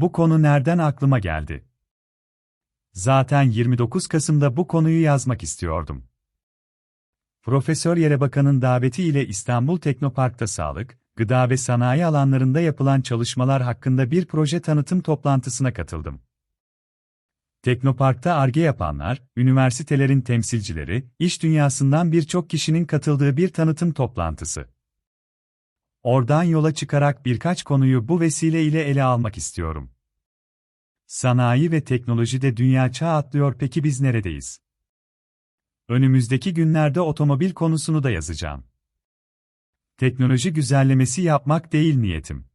bu konu nereden aklıma geldi? Zaten 29 Kasım'da bu konuyu yazmak istiyordum. Profesör Yerebakan'ın daveti ile İstanbul Teknopark'ta sağlık, gıda ve sanayi alanlarında yapılan çalışmalar hakkında bir proje tanıtım toplantısına katıldım. Teknopark'ta ARGE yapanlar, üniversitelerin temsilcileri, iş dünyasından birçok kişinin katıldığı bir tanıtım toplantısı. Oradan yola çıkarak birkaç konuyu bu vesile ile ele almak istiyorum. Sanayi ve teknolojide dünya çağ atlıyor peki biz neredeyiz? Önümüzdeki günlerde otomobil konusunu da yazacağım. Teknoloji güzellemesi yapmak değil niyetim.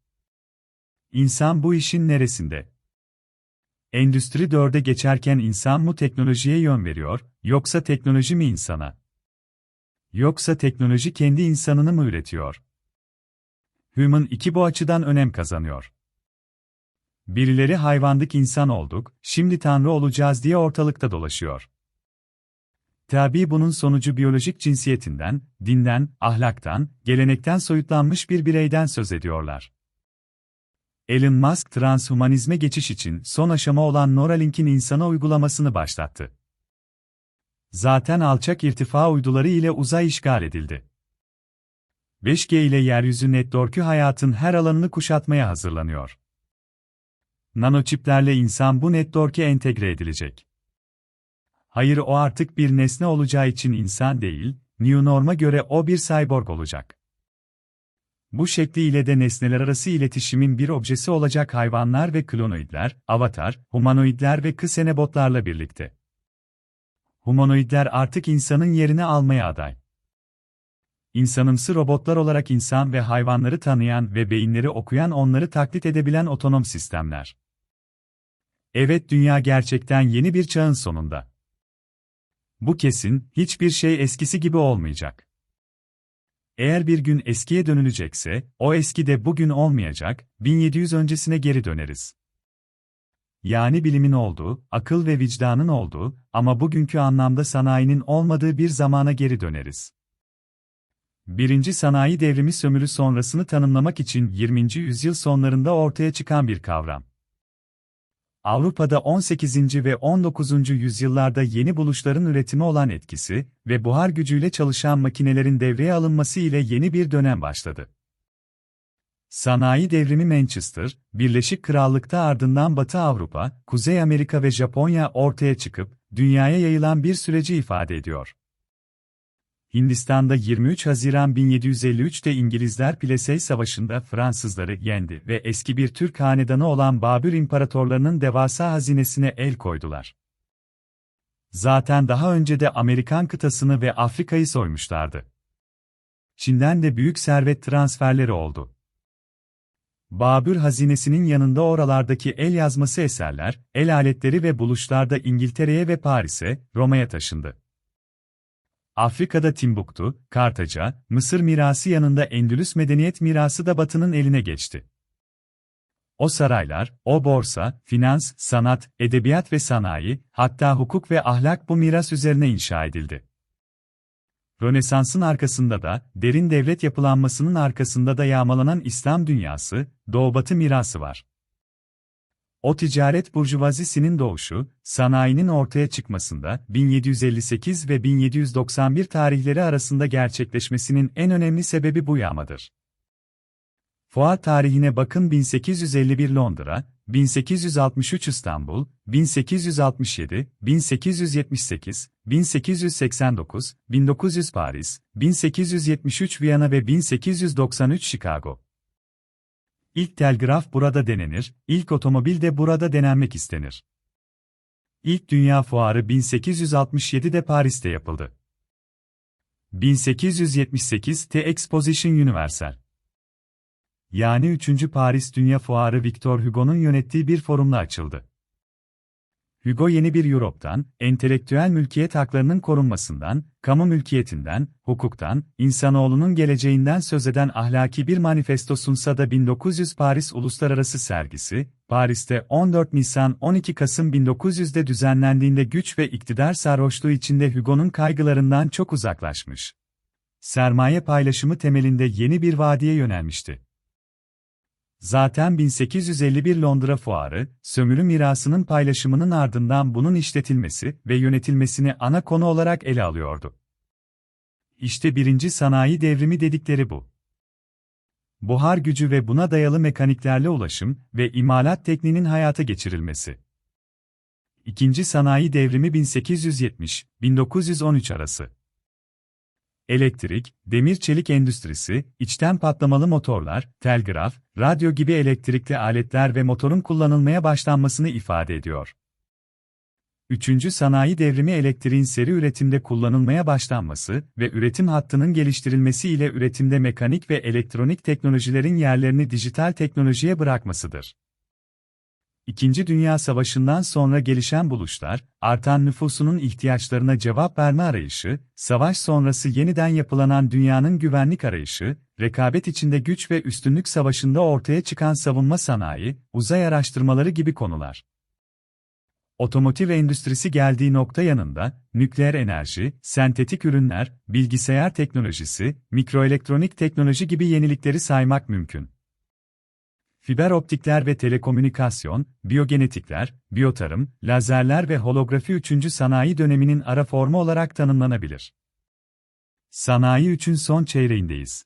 İnsan bu işin neresinde? Endüstri 4'e geçerken insan mı teknolojiye yön veriyor, yoksa teknoloji mi insana? Yoksa teknoloji kendi insanını mı üretiyor? Human 2 bu açıdan önem kazanıyor. Birileri hayvandık insan olduk, şimdi tanrı olacağız diye ortalıkta dolaşıyor. Tabi bunun sonucu biyolojik cinsiyetinden, dinden, ahlaktan, gelenekten soyutlanmış bir bireyden söz ediyorlar. Elon Musk transhumanizme geçiş için son aşama olan Neuralink'in insana uygulamasını başlattı. Zaten alçak irtifa uyduları ile uzay işgal edildi. 5G ile yeryüzü network'ü hayatın her alanını kuşatmaya hazırlanıyor. Nanoçiplerle insan bu network'e entegre edilecek. Hayır o artık bir nesne olacağı için insan değil, New Norm'a göre o bir cyborg olacak. Bu şekliyle de nesneler arası iletişimin bir objesi olacak hayvanlar ve klonoidler, avatar, humanoidler ve kısenebotlarla birlikte. Humanoidler artık insanın yerini almaya aday. İnsanımsı robotlar olarak insan ve hayvanları tanıyan ve beyinleri okuyan onları taklit edebilen otonom sistemler. Evet dünya gerçekten yeni bir çağın sonunda. Bu kesin, hiçbir şey eskisi gibi olmayacak. Eğer bir gün eskiye dönülecekse, o eski de bugün olmayacak, 1700 öncesine geri döneriz. Yani bilimin olduğu, akıl ve vicdanın olduğu ama bugünkü anlamda sanayinin olmadığı bir zamana geri döneriz. Birinci sanayi devrimi sömürü sonrasını tanımlamak için 20. yüzyıl sonlarında ortaya çıkan bir kavram. Avrupa'da 18. ve 19. yüzyıllarda yeni buluşların üretimi olan etkisi ve buhar gücüyle çalışan makinelerin devreye alınması ile yeni bir dönem başladı. Sanayi devrimi Manchester, Birleşik Krallık'ta ardından Batı Avrupa, Kuzey Amerika ve Japonya ortaya çıkıp dünyaya yayılan bir süreci ifade ediyor. Hindistan'da 23 Haziran 1753'te İngilizler Plesey Savaşı'nda Fransızları yendi ve eski bir Türk hanedanı olan Babür İmparatorlarının devasa hazinesine el koydular. Zaten daha önce de Amerikan kıtasını ve Afrika'yı soymuşlardı. Çin'den de büyük servet transferleri oldu. Babür hazinesinin yanında oralardaki el yazması eserler, el aletleri ve buluşlarda İngiltere'ye ve Paris'e, Roma'ya taşındı. Afrika'da Timbuktu, Kartaca, Mısır mirası yanında Endülüs medeniyet mirası da Batı'nın eline geçti. O saraylar, o borsa, finans, sanat, edebiyat ve sanayi, hatta hukuk ve ahlak bu miras üzerine inşa edildi. Rönesans'ın arkasında da, derin devlet yapılanmasının arkasında da yağmalanan İslam dünyası, Doğu-Batı mirası var. O ticaret burjuvazisinin doğuşu, sanayinin ortaya çıkmasında 1758 ve 1791 tarihleri arasında gerçekleşmesinin en önemli sebebi bu yağmadır. Fuar tarihine bakın 1851 Londra, 1863 İstanbul, 1867, 1878, 1889, 1900 Paris, 1873 Viyana ve 1893 Chicago. İlk telgraf burada denenir, ilk otomobil de burada denenmek istenir. İlk Dünya Fuarı 1867'de Paris'te yapıldı. 1878 T Exposition Universal. Yani 3. Paris Dünya Fuarı Victor Hugo'nun yönettiği bir forumla açıldı. Hugo yeni bir Europe'dan, entelektüel mülkiyet haklarının korunmasından, kamu mülkiyetinden, hukuktan, insanoğlunun geleceğinden söz eden ahlaki bir manifesto sunsa da 1900 Paris Uluslararası Sergisi, Paris'te 14 Nisan 12 Kasım 1900'de düzenlendiğinde güç ve iktidar sarhoşluğu içinde Hugo'nun kaygılarından çok uzaklaşmış. Sermaye paylaşımı temelinde yeni bir vadiye yönelmişti. Zaten 1851 Londra Fuarı, sömürü mirasının paylaşımının ardından bunun işletilmesi ve yönetilmesini ana konu olarak ele alıyordu. İşte birinci sanayi devrimi dedikleri bu. Buhar gücü ve buna dayalı mekaniklerle ulaşım ve imalat tekniğinin hayata geçirilmesi. İkinci sanayi devrimi 1870-1913 arası. Elektrik, demir çelik endüstrisi, içten patlamalı motorlar, telgraf, radyo gibi elektrikli aletler ve motorun kullanılmaya başlanmasını ifade ediyor. Üçüncü sanayi devrimi elektriğin seri üretimde kullanılmaya başlanması ve üretim hattının geliştirilmesi ile üretimde mekanik ve elektronik teknolojilerin yerlerini dijital teknolojiye bırakmasıdır. İkinci Dünya Savaşı'ndan sonra gelişen buluşlar, artan nüfusunun ihtiyaçlarına cevap verme arayışı, savaş sonrası yeniden yapılanan dünyanın güvenlik arayışı, rekabet içinde güç ve üstünlük savaşında ortaya çıkan savunma sanayi, uzay araştırmaları gibi konular. Otomotiv endüstrisi geldiği nokta yanında, nükleer enerji, sentetik ürünler, bilgisayar teknolojisi, mikroelektronik teknoloji gibi yenilikleri saymak mümkün. Fiber optikler ve telekomünikasyon, biyogenetikler, biyotarım, lazerler ve holografi 3. sanayi döneminin ara formu olarak tanımlanabilir. Sanayi 3'ün son çeyreğindeyiz.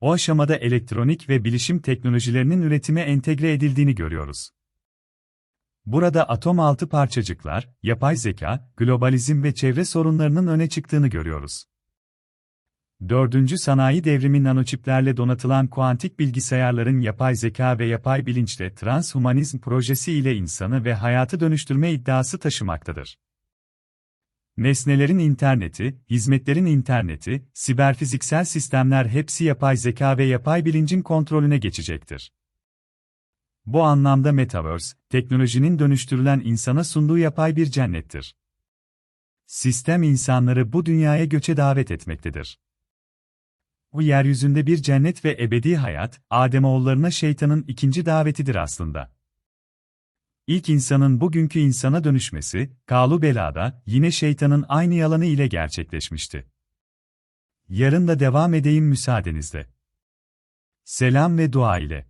O aşamada elektronik ve bilişim teknolojilerinin üretime entegre edildiğini görüyoruz. Burada atom altı parçacıklar, yapay zeka, globalizm ve çevre sorunlarının öne çıktığını görüyoruz. Dördüncü sanayi devrimi nanoçiplerle donatılan kuantik bilgisayarların yapay zeka ve yapay bilinçle transhumanizm projesi ile insanı ve hayatı dönüştürme iddiası taşımaktadır. Nesnelerin interneti, hizmetlerin interneti, siberfiziksel sistemler hepsi yapay zeka ve yapay bilincin kontrolüne geçecektir. Bu anlamda Metaverse, teknolojinin dönüştürülen insana sunduğu yapay bir cennettir. Sistem insanları bu dünyaya göçe davet etmektedir. Bu yeryüzünde bir cennet ve ebedi hayat, Ademoğullarına şeytanın ikinci davetidir aslında. İlk insanın bugünkü insana dönüşmesi, Kalu Bela'da, yine şeytanın aynı yalanı ile gerçekleşmişti. Yarın da devam edeyim müsaadenizle. Selam ve dua ile.